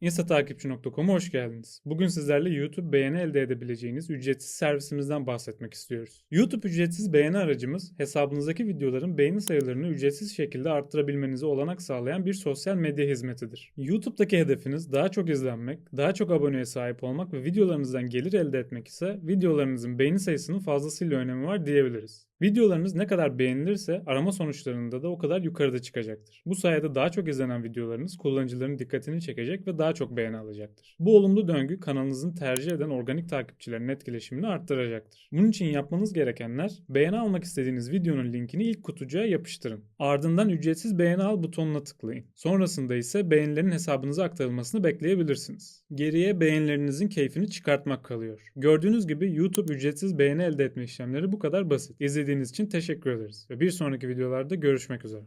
Instatakipçi.com'a hoş geldiniz. Bugün sizlerle YouTube beğeni elde edebileceğiniz ücretsiz servisimizden bahsetmek istiyoruz. YouTube ücretsiz beğeni aracımız, hesabınızdaki videoların beğeni sayılarını ücretsiz şekilde arttırabilmenize olanak sağlayan bir sosyal medya hizmetidir. YouTube'daki hedefiniz daha çok izlenmek, daha çok aboneye sahip olmak ve videolarınızdan gelir elde etmek ise videolarınızın beğeni sayısının fazlasıyla önemi var diyebiliriz. Videolarınız ne kadar beğenilirse arama sonuçlarında da o kadar yukarıda çıkacaktır. Bu sayede daha çok izlenen videolarınız kullanıcıların dikkatini çekecek ve daha çok beğeni alacaktır. Bu olumlu döngü kanalınızın tercih eden organik takipçilerin etkileşimini arttıracaktır. Bunun için yapmanız gerekenler beğeni almak istediğiniz videonun linkini ilk kutucuğa yapıştırın. Ardından ücretsiz beğeni al butonuna tıklayın. Sonrasında ise beğenilerin hesabınıza aktarılmasını bekleyebilirsiniz. Geriye beğenilerinizin keyfini çıkartmak kalıyor. Gördüğünüz gibi YouTube ücretsiz beğeni elde etme işlemleri bu kadar basit. İzlediğiniz için teşekkür ederiz ve bir sonraki videolarda görüşmek üzere.